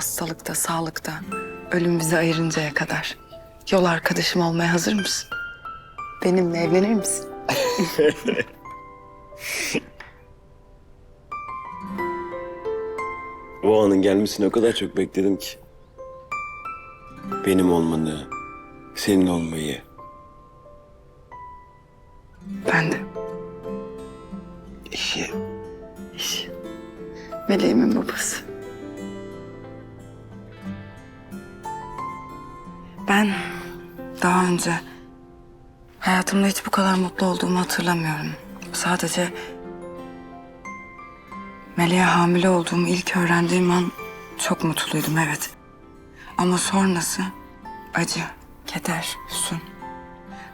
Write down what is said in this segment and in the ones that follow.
hastalıkta, sağlıkta, ölüm bizi ayırıncaya kadar. Yol arkadaşım olmaya hazır mısın? Benimle evlenir misin? O anın gelmesini o kadar çok bekledim ki. Benim olmanı, senin olmayı. Ben de. İşi. İş. Meleğimin babası. Ben daha önce hayatımda hiç bu kadar mutlu olduğumu hatırlamıyorum. Sadece Meleğe hamile olduğumu ilk öğrendiğim an çok mutluydum evet. Ama sonrası acı, keder, hüzün.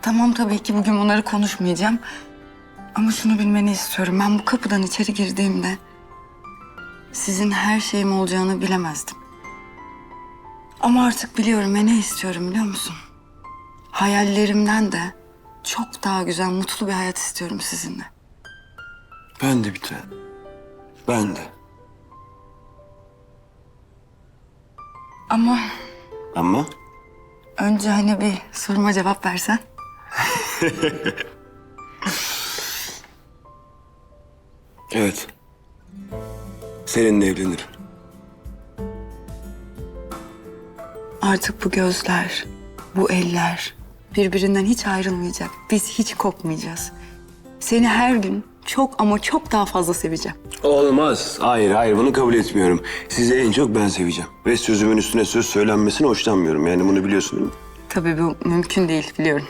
Tamam tabii ki bugün bunları konuşmayacağım. Ama şunu bilmeni istiyorum. Ben bu kapıdan içeri girdiğimde sizin her şeyim olacağını bilemezdim. Ama artık biliyorum ve ne istiyorum biliyor musun? Hayallerimden de çok daha güzel, mutlu bir hayat istiyorum sizinle. Ben de bir tane. Ben de. Ama Ama önce hani bir soruma cevap versen. evet. Seninle evlenirim. Artık bu gözler, bu eller birbirinden hiç ayrılmayacak. Biz hiç kopmayacağız. Seni her gün çok ama çok daha fazla seveceğim. Olmaz. Hayır, hayır bunu kabul etmiyorum. Sizi en çok ben seveceğim. Ve sözümün üstüne söz söylenmesine hoşlanmıyorum. Yani bunu biliyorsun değil mi? Tabii bu mümkün değil biliyorum.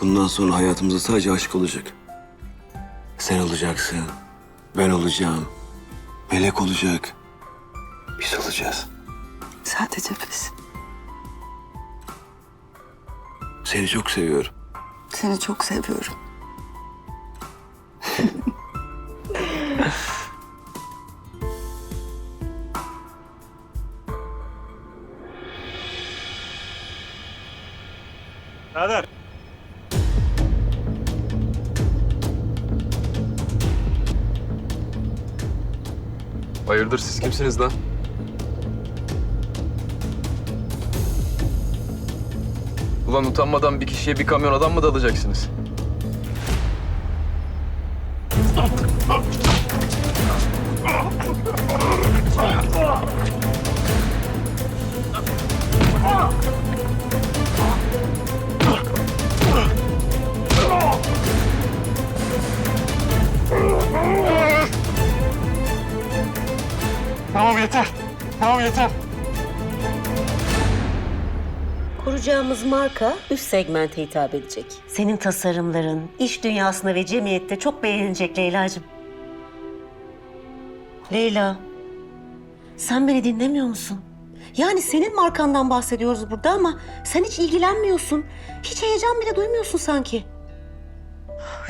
Bundan sonra hayatımızda sadece aşk olacak. Sen olacaksın. Ben olacağım. Melek olacak. Biz olacağız. Sadece biz. Seni çok seviyorum. Seni çok seviyorum. Birader. Hayırdır siz kimsiniz lan? Ulan utanmadan bir kişiye bir kamyon adam mı dalacaksınız? Tamam yeter. Tamam yeter. Kuracağımız marka üst segmente hitap edecek. Senin tasarımların iş dünyasında ve cemiyette çok beğenilecek Leyla'cığım. Leyla, sen beni dinlemiyor musun? Yani senin markandan bahsediyoruz burada ama sen hiç ilgilenmiyorsun. Hiç heyecan bile duymuyorsun sanki.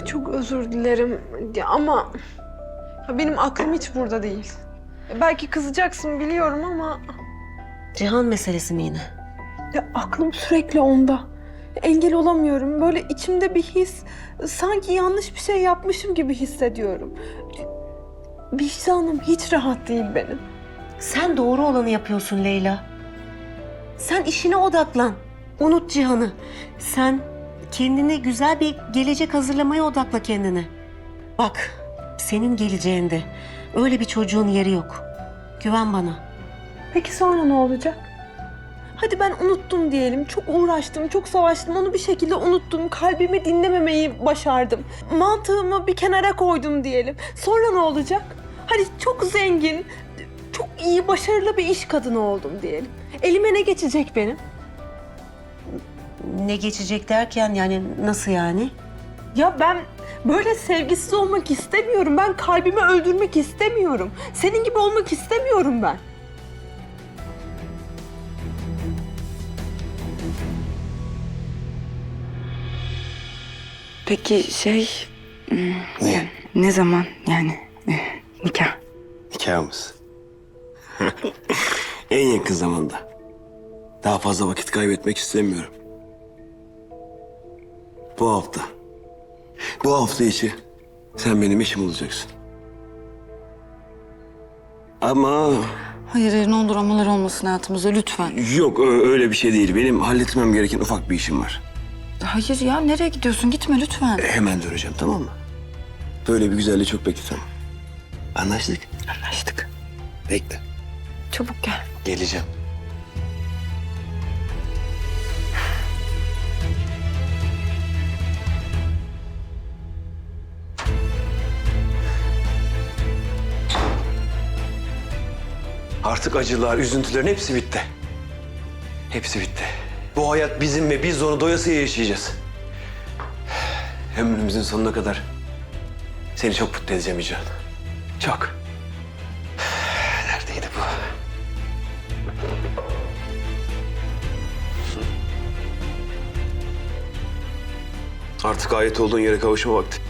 Çok özür dilerim ama benim aklım hiç burada değil. Belki kızacaksın biliyorum ama Cihan meselesi mi yine? Ya aklım sürekli onda. Engel olamıyorum. Böyle içimde bir his, sanki yanlış bir şey yapmışım gibi hissediyorum. Vicdanım hiç rahat değil benim. Sen doğru olanı yapıyorsun Leyla. Sen işine odaklan. Unut Cihan'ı. Sen kendine güzel bir gelecek hazırlamaya odakla kendine. Bak, senin geleceğinde öyle bir çocuğun yeri yok. Güven bana. Peki sonra ne olacak? Hadi ben unuttum diyelim. Çok uğraştım, çok savaştım. Onu bir şekilde unuttum. Kalbimi dinlememeyi başardım. Mantığımı bir kenara koydum diyelim. Sonra ne olacak? Hadi çok zengin, çok iyi, başarılı bir iş kadını oldum diyelim. Elime ne geçecek benim? Ne geçecek derken yani nasıl yani? Ya ben böyle sevgisiz olmak istemiyorum. Ben kalbimi öldürmek istemiyorum. Senin gibi olmak istemiyorum ben. Peki şey... hmm, Ne? yani ne zaman yani eh, nikah? Nikahımız. en yakın zamanda. Daha fazla vakit kaybetmek istemiyorum. Bu hafta. Bu hafta içi sen benim eşim olacaksın. Ama Hayır hayır ne olur dramalar olmasın hayatımızda lütfen. yok ö- öyle bir şey değil. Benim halletmem gereken ufak bir işim var. Hayır ya nereye gidiyorsun gitme lütfen. E, Hemen döneceğim tamam mı? Böyle bir güzelliği çok bekletemem. Anlaştık. Anlaştık. Bekle. Çabuk gel. Geleceğim. Artık acılar, üzüntülerin hepsi bitti. Hepsi bitti. Bu hayat bizim ve biz onu doyasıya yaşayacağız. Ömrümüzün sonuna kadar seni çok mutlu edeceğim Can. Çok. Neredeydi bu? Artık ait olduğun yere kavuşma vakti.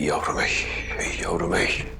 Ey yavrum ey, ey yavrum ey.